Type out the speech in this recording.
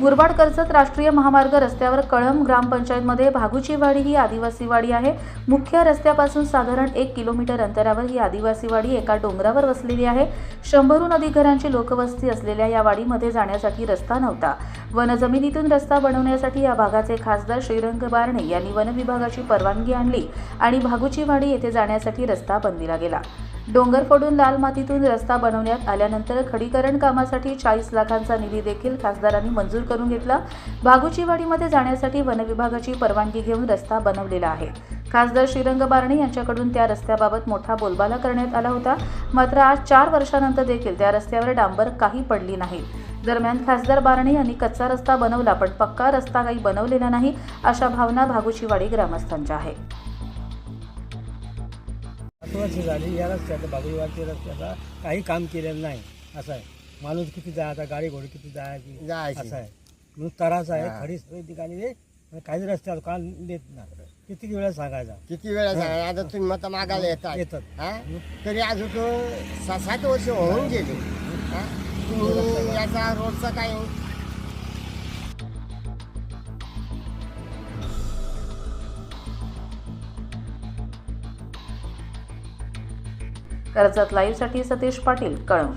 मुरबाड कर्जत राष्ट्रीय महामार्ग रस्त्यावर कळंब ग्रामपंचायतमध्ये भागुचीवाडी ही आदिवासी वाडी आहे. मुख्य रस्त्यापासून साधारण एक किलोमीटर अंतरावर ही आदिवासी वाडी एका डोंगरावर वसलेली आहे. शंभरहून अधिक घरांची लोकवस्ती असलेल्या या वाडीमध्ये जाण्यासाठी रस्ता नव्हता. वनजमिनीतून रस्ता बनवण्यासाठी या भागाचे खासदार श्रीरंग बारणे यांनी वनविभागाची परवानगी आणली आणि भागुचीवाडी येथे जाण्यासाठी रस्ता बंदीला गेला. डोंगर फोडून लाल मातीतून रस्ता बनवण्यात आल्यानंतर खडीकरण कामासाठी चाळीस लाखांचा निधी देखील खासदारांनी मंजूर करून घेतला. भागुचीवाडीमध्ये जाण्यासाठी वनविभागाची परवानगी घेऊन रस्ता बनवलेला आहे. खासदार श्रीरंग बारणे यांच्याकडून त्या रस्त्याबाबत मोठा बोलबाला करण्यात आला होता. मात्र आज चार वर्षानंतर देखील त्या रस्त्यावर डांबर काही पडली नाही. दरम्यान खासदार बारणे यांनी कच्चा रस्ता बनवला पण पक्का रस्ता काही बनवलेला नाही अशा भावना भागुचीवाडी ग्रामस्थांच्या पाच वर्ष झाली या रस्त्याचं बाबुळवाडच्या रस्त्याचा काही काम केलेलं नाही असं आहे. माणूस किती जाय आता गाडी घोडी किती जायची जायची. असं आहे. म्हणून तरास आहे हा. खडी सगळी ठिकाणी काही रस्त्यावर काल देत नाही. किती वेळा सांगायचा? किती वेळा सांगा आता तुम्ही मत मागायला येतात येतात. हा? तरी अजून तो सहा सात वर्ष होऊन गेले. हा? याचा रोडचा काय हो? कर्जत लाईव्हसाठी सतीश पाटील कळंब.